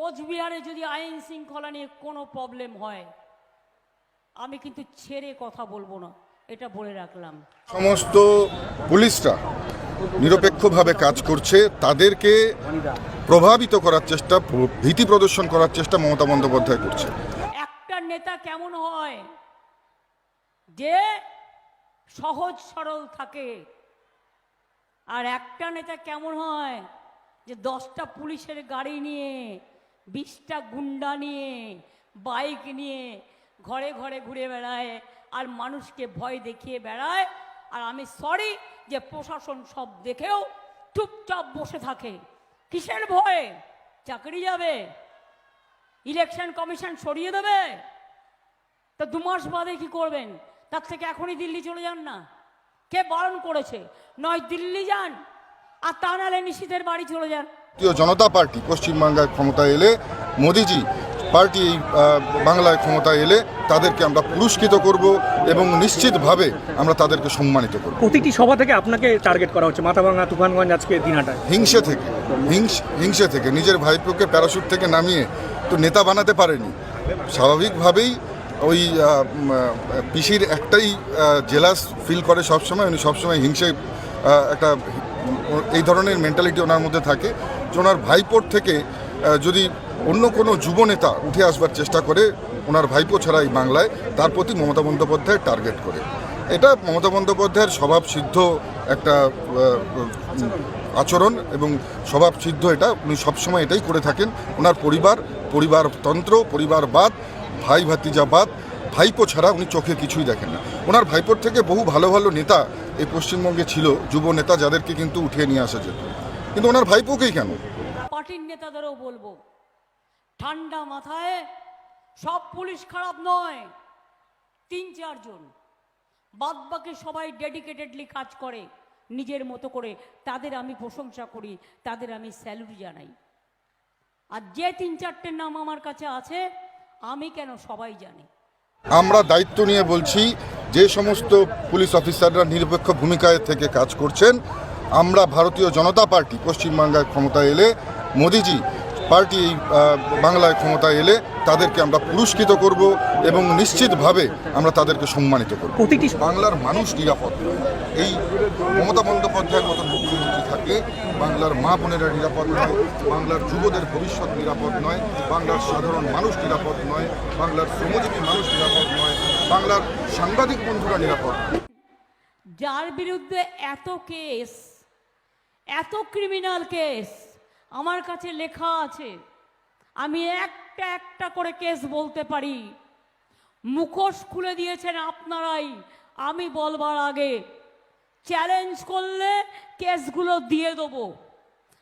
কোচবিহারে যদি আইন শৃঙ্খলা নিয়ে কোনো প্রবলেম হয় আমি কিন্তু ছেড়ে কথা বলব না এটা বলে রাখলাম। সমস্ত পুলিশরা নিরপেক্ষভাবে কাজ করছে তাদেরকে প্রভাবিত করার চেষ্টা ভীতি প্রদর্শন করার চেষ্টা মমতা বন্দ্যোপাধ্যায় করছে। একটা নেতা কেমন হয় যে সহজ সরল থাকে আর একটা নেতা কেমন হয় যে দশটা পুলিশের গাড়ি নিয়ে বিশটা গুন্ডা নিয়ে, বাইক নিয়ে ঘরে ঘরে ঘুরে বেড়ায়, আর মানুষকে ভয় দেখিয়ে বেড়ায়। আর আমি সরি যে প্রশাসন সব দেখেও চুপচাপ বসে থাকে। কিসের ভয়ে? চাকরি যাবে। ইলেকশন কমিশন সরিয়ে দেবে। তা দু মাস বাদে কি করবেন? তার থেকে এখনই দিল্লি চলে যান না। কে বারণ করেছে? নয় দিল্লি যান। আর তা নাহলে নিশীতের বাড়ি চলে যান। ভারতীয় জনতা পার্টি পশ্চিমবাংলায় ক্ষমতায় এলে মোদিজি পার্টি এই, বাংলায় ক্ষমতায় এলে তাদেরকে আমরা পুরস্কৃত করব এবং নিশ্চিতভাবে আমরা তাদেরকে সম্মানিত করব। প্রতিটি সভা থেকে আপনাকে টার্গেট করা হচ্ছে মাথাভাঙা তুফানগঞ্জ আজকে দিনহাটায় হিংসে থেকে হিংস হিংসে থেকে নিজের ভাইপোকে প্যারাশুট থেকে নামিয়ে তো নেতা বানাতে পারেনি। স্বাভাবিকভাবেই ওই পিসির একটাই জেলাস ফিল করে সবসময় উনি সবসময় হিংসে একটা এই ধরনের মেন্টালিটি ওনার মধ্যে থাকে। যে ওনার ভাইপোর থেকে যদি অন্য কোনো যুব নেতা উঠে আসবার চেষ্টা করে, ওনার ভাইপো ছাড়া এই বাংলায়, তার প্রতি মমতা বন্দ্যোপাধ্যায় টার্গেট করে। এটা মমতা বন্দ্যোপাধ্যায়ের স্বভাব সিদ্ধ একটা আচরণ এবং স্বভাব সিদ্ধ এটা। উনি সবসময় এটাই করে থাকেন। ওনার পরিবার, পরিবারতন্ত্র, পরিবারবাদ ভাই ভাতিজাবাদ ভাইপো ছাড়া উনি চোখে কিছুই দেখেন না। ওনার ভাইপোর থেকে বহু ভালো ভালো নেতা এই পশ্চিমবঙ্গে ছিল যুব নেতা যাদেরকে কিন্তু উঠিয়ে নিয়ে আসা যেত। কিন্তু ওনার ভাইপোকেই কেন? পার্টির নেতাদেরও বলব ঠান্ডা মাথায় সব পুলিশ খারাপ নয় তিন চারজন বাদ বাকি সবাই ডেডিকেটেডলি কাজ করে নিজের মতো করে। তাদের আমি প্রশংসা করি তাদের আমি স্যালুট জানাই। আর যে তিন চারটে নাম আমার কাছে আছে আমি কেন সবাই জানি। আমরা দায়িত্ব নিয়ে বলছি যে সমস্ত পুলিশ অফিসাররা নিরপেক্ষ ভূমিকায় থেকে কাজ করছেন আমরা ভারতীয় জনতা পার্টি পশ্চিমবাংলায় ক্ষমতা এলে মোদিজি পার্টি এই, বাংলায় ক্ষমতায় এলে তাদেরকে আমরা পুরস্কৃত করব এবং নিশ্চিতভাবে আমরা তাদেরকে সম্মানিত করব। প্রতিটি বাংলার মানুষ নিরাপদ এই মমতা বন্দ্যোপাধ্যায়ের মতো মুখ্যমন্ত্রী থাকে বাংলার মা বোনেরা নিরাপদ নয় বাংলার যুবদের ভবিষ্যৎ নিরাপদ নয় বাংলার সাধারণ মানুষ নিরাপদ নয় বাংলার শ্রমজীবী মানুষ নিরাপদ বাংলার সাংবাদিক বন্ধুরা নিরাপদ। যার বিরুদ্ধে এত কেস, এত ক্রিমিনাল কেস আমার কাছে লেখা আছে, আমি একটা একটা করে কেস বলতে পারি। মুখোশ খুলে দিয়েছেন আপনারাই, আমি বলবার আগে। চ্যালেঞ্জ করলে কেসগুলো দিয়ে দেবো।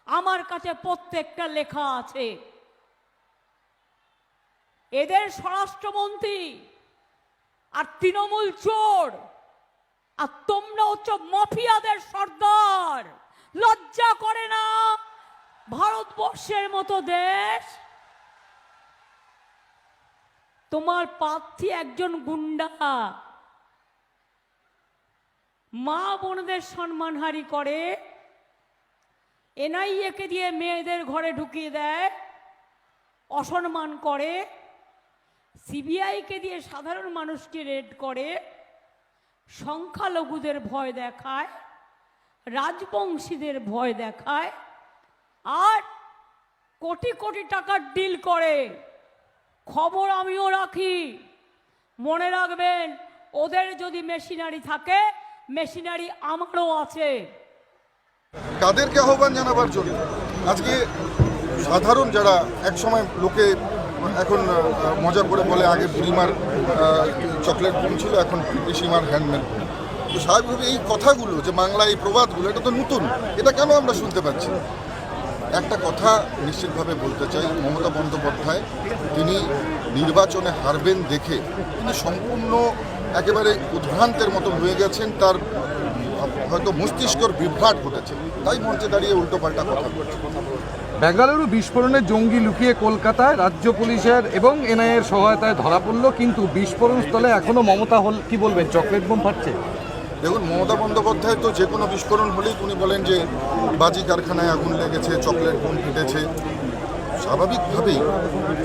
আমার কাছে প্রত্যেকটা লেখা আছে। এদের স্বরাষ্ট্রমন্ত্রী আর তৃণমূল চোর। আর তোমরা হচ্ছে মাফিয়াদের সর্দার। লজ্জা করে না? ভারতবর্ষের মতো দেশ। তোমার প্রার্থী একজন গুন্ডা। মা বোনদের সম্মানহারি করে। এনআইএকে দিয়ে মেয়েদের ঘরে ঢুকিয়ে দেয়। অসম্মান করে। সিবিআইকে দিয়ে সাধারণ মানুষকে রেড করে, সংখ্যালঘুদের ভয় দেখায়, রাজবংশীদের ভয় দেখায়, আর কোটি কোটি টাকার ডিল করে। খবর আমিও রাখি। মনে রাখবেন, ওদের যদি মেশিনারি থাকে, মেশিনারি আমারও আছে। কাদেরকে আহ্বান জানাবার জন্য? আজকে সাধারণ যারা একসময় লোকে এখন মজা করে বলে আগে বুড়িমার চকলেট বোম ছিল, এখন পিসিমার হ্যান্ডমেড তো স্বাভাবিকভাবে এই কথাগুলো যে বাংলায় এই প্রবাদগুলো, এটা তো নতুন, এটা কেন আমরা শুনতে পাচ্ছি একটা কথা নিশ্চিতভাবে বলতে চাই, মমতা বন্দ্যোপাধ্যায় তিনি নির্বাচনে হারবেন দেখে, তিনি সম্পূর্ণ একেবারে উদ্ভ্রান্তের মতো হয়ে গেছেন, তার হয়তো মস্তিষ্কর বিভ্রাট ঘটেছে। তাই মঞ্চে দাঁড়িয়ে উল্টোপাল্টা কথা বলছে। বেঙ্গালুরু বিস্ফোরণে জঙ্গি লুকিয়ে কলকাতায় রাজ্য পুলিশের এবং এনআইএর সহায়তায় ধরা পড়ল কিন্তু বিস্ফোরণ স্থলে এখনও মমতা হল কি বলবেন চকলেট বোম ফাটছে? দেখুন মমতা বন্দ্যোপাধ্যায় তো যে কোনো বিস্ফোরণ হলেই উনি বলেন যে বাজি কারখানায় আগুন লেগেছে চকলেট বোম ফেটেছে। স্বাভাবিকভাবেই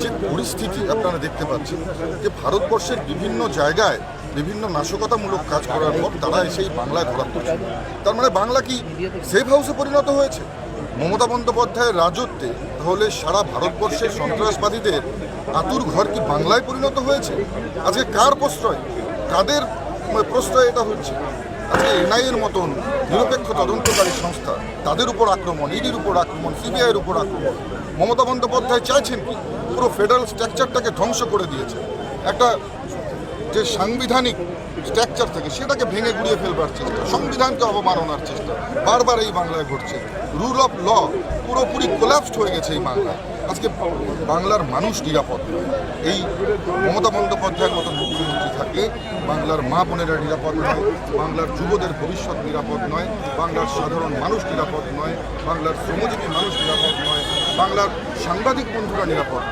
যে পরিস্থিতি আপনারা দেখতে পাচ্ছেন যে ভারতবর্ষের বিভিন্ন জায়গায় বিভিন্ন নাশকতামূলক কাজ করার পর তারা এসেই বাংলায় ধরা পড়ছে তার মানে বাংলা কি সেফ হাউসে পরিণত হয়েছে? মমতা বন্দ্যোপাধ্যায়ের রাজত্বে তাহলে সারা ভারতবর্ষের সন্ত্রাসবাদীদের আতুর ঘর কি বাংলায় পরিণত হয়েছে? আজকে কার প্রশ্রয়? কাদের প্রশ্রয় এটা হচ্ছে? আজকে এনআইএর মতন নিরপেক্ষ তদন্তকারী সংস্থা তাদের উপর আক্রমণ, ইডির উপর আক্রমণ, সিবিআইয়ের উপর আক্রমণ। মমতা বন্দ্যোপাধ্যায় চাইছেন কি? পুরো ফেডারেল স্ট্রাকচারটাকে ধ্বংস করে দিয়েছে। একটা যে সাংবিধানিক স্ট্রাকচার থাকে, সেটাকে ভেঙে গুড়িয়ে ফেলবার চেষ্টা, সংবিধানকে অবমাননার চেষ্টা। বারবার এই বাংলায় ঘটছে। রুল অফ ল পুরোপুরি কোলাপসড হয়ে গেছে এই বাংলায়। আজকে বাংলার মানুষ নিরাপদ এই মমতা বন্দ্যোপাধ্যায়ের মতন মুখ্যমন্ত্রী থাকলে বাংলার মা বোনেরা নিরাপদ নয়, বাংলার যুবদের ভবিষ্যৎ নিরাপদ নয়, বাংলার সাধারণ মানুষ নিরাপদ নয়, বাংলার শ্রমজীবী মানুষ নিরাপদ নয় বাংলার সাংবাদিক বন্ধুরা নিরাপদ।